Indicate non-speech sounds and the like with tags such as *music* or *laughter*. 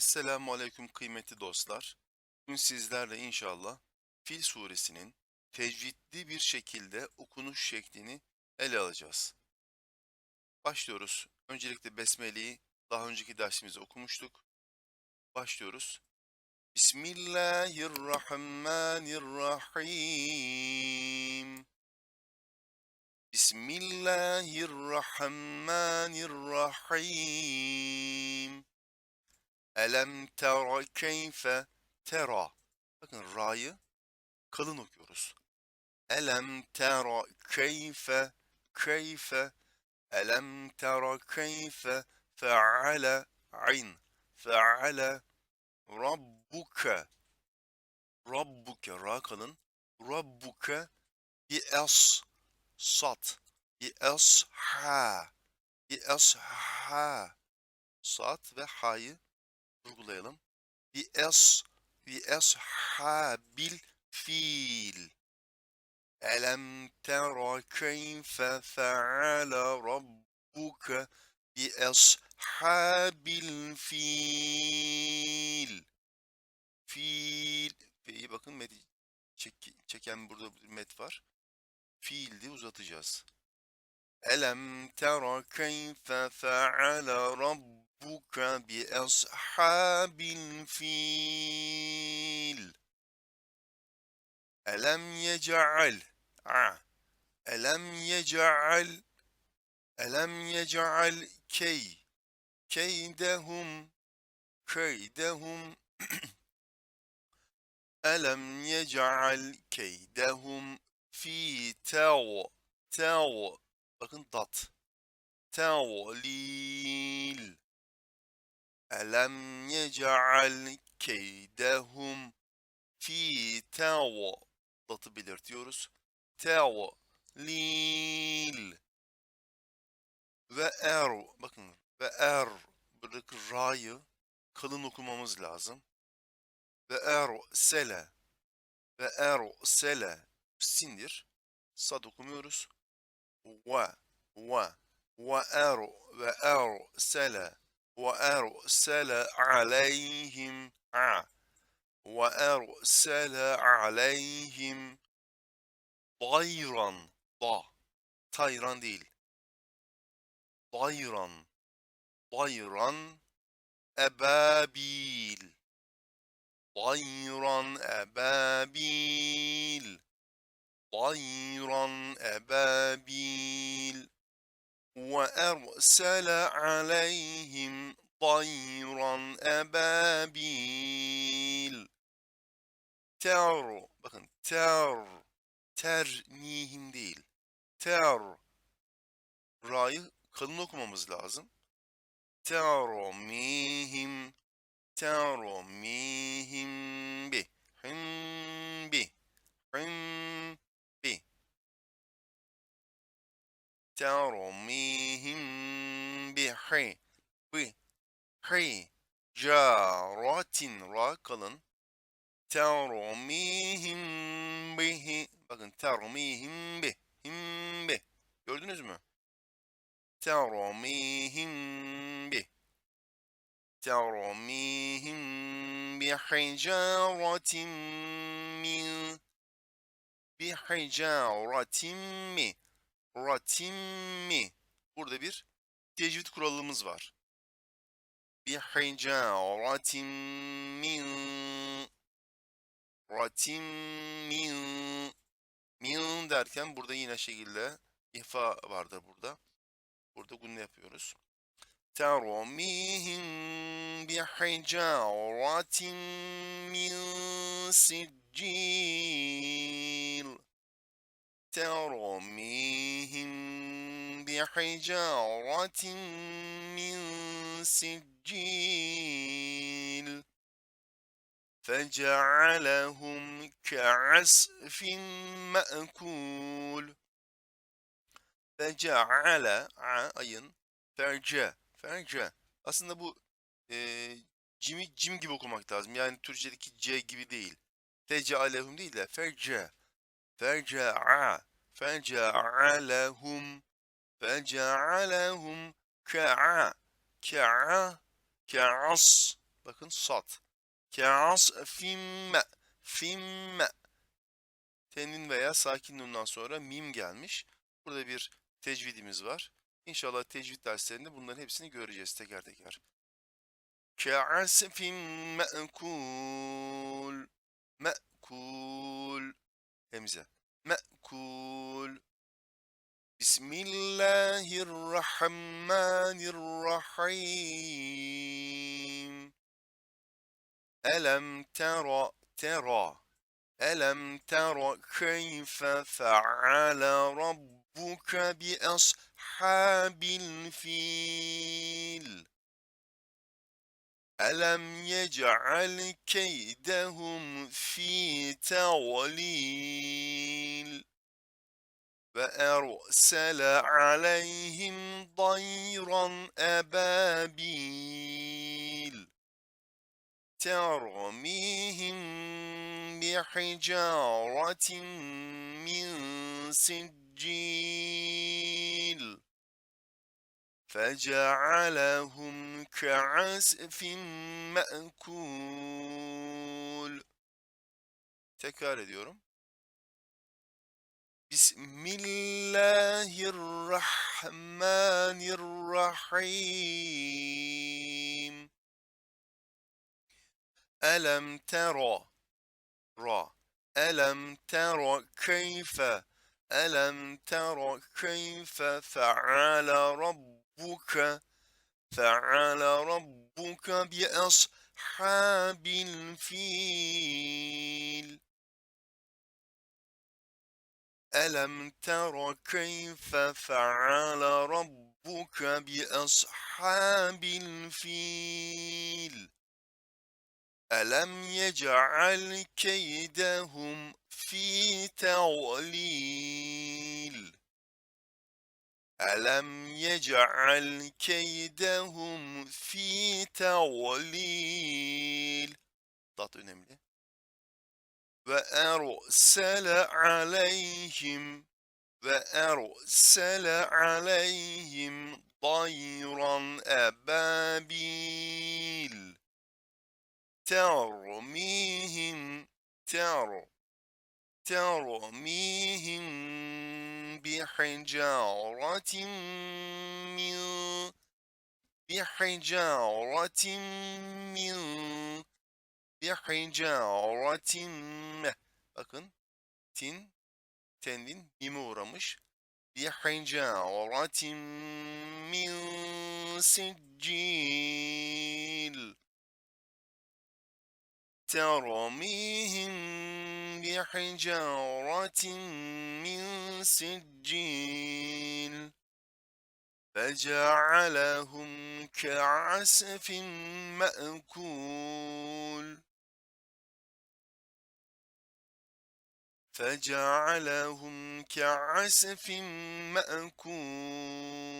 Esselamu Aleyküm kıymetli dostlar. Bugün sizlerle inşallah Fil suresinin tecvidli bir şekilde okunuş şeklini ele alacağız. Başlıyoruz. Öncelikle Besmele'yi daha önceki dersimizde okumuştuk. Başlıyoruz. Bismillahirrahmanirrahim. Bismillahirrahmanirrahim. Elem tera keyfe tera. Bakın ra'yı kalın okuyoruz. Elem tera keyfe keyfe Elem tera keyfe feale ayn feale rabbuke rabbuke ra kalın rabbuke es sat es ha es ha sat ve ha'yı vurgulayalım. Bi es bi es ha bil fil Elem tera keyfe feale rabbuke bi ashabil fil. Fil. Fe'yi bakın met çek, çeken burada bir met var. Fiildi uzatacağız. Elem tera keyfe feale rabbuke ربك بأصحاب الفيل ألم يجعل آه، ألم يجعل ألم يجعل كي كيدهم كيدهم *clears throat* ألم يجعل كيدهم في تو تو bakın تو ليل Elem yec'al keydehum fi tev datı belirtiyoruz. Teo, lil ve er. Bakın ve er. Buradaki ra'yı kalın okumamız lazım. Ve er sele ve er sele sindir. Sad okumuyoruz. Ve ve ve er ve er sele er sele aleyhim a وأرسل عليهم طيرا ضا طيران değil طيرا طيرا أبابيل. طيرا أبابيل. طيرا أبابيل. وأرسل عليهم طيرا أبابيل ter bakın ter ter nihim değil ter ra'yı kalın okumamız lazım teromihim teromihim bi him bi hi caratin ra kalın. termihim bihi bakın termihim bi bi gördünüz mü? termihim bi termihim bi hicaratin min bi hicaratin mi ratin mi burada bir tecvid kuralımız var bi hicaratin min ratim min min derken burada yine şekilde ifa vardır burada. Burada bunu yapıyoruz. Teromihim bihicaratin min siccil Teromihim bihicaratin min siccil فجعلهم كعسف مأكول Feceale ayın ferce ferce aslında bu e, cimi cim gibi okumak lazım. Yani Türkçedeki c gibi değil. Fecealehum değil de ferce ferce'a fecealehum fecealehum ka'a ka'a ka'as Bakın sat. Ke'asfim me. Fim me. Tenin veya sakin nundan sonra mim gelmiş. Burada bir tecvidimiz var. İnşallah tecvid derslerinde bunların hepsini göreceğiz teker teker. Ke'asfim me'kul. Me'kul. همزة مأكول. بسم الله الرحمن الرحيم. ألم ترى ترى ألم ترى كيف فعل ربك بأصحاب الفيل؟ ألم يجعل كيدهم في تضليل؟ وأرسل عليهم طيرا أبابيل. ترميهم بحجارة من سجيل. فجعلهم كعسف مأكول. تكرار ediyorum بسم الله الرحمن الرحيم. ألم ترى را ألم ترى كيف ألم تر كيف فعل ربك؟ فعل ربك بأصحاب الفيل. ألم تر كيف فعل ربك بأصحاب الفيل؟ ألم يجعل كيدهم في تضليل؟ ألم يجعل كيدهم في تضليل؟ ضغط önemli وأرسل عليهم وأرسل عليهم طيرا أبابيل. ترميهم تر ترميهم بحجارة من بحجارة من bihicaratin meh. Bakın tin tendin mime uğramış. Bihicaratin min siccil. ترميهم بحجارة من سجيل فجعلهم كعسف مأكول فجعلهم كعسف مأكول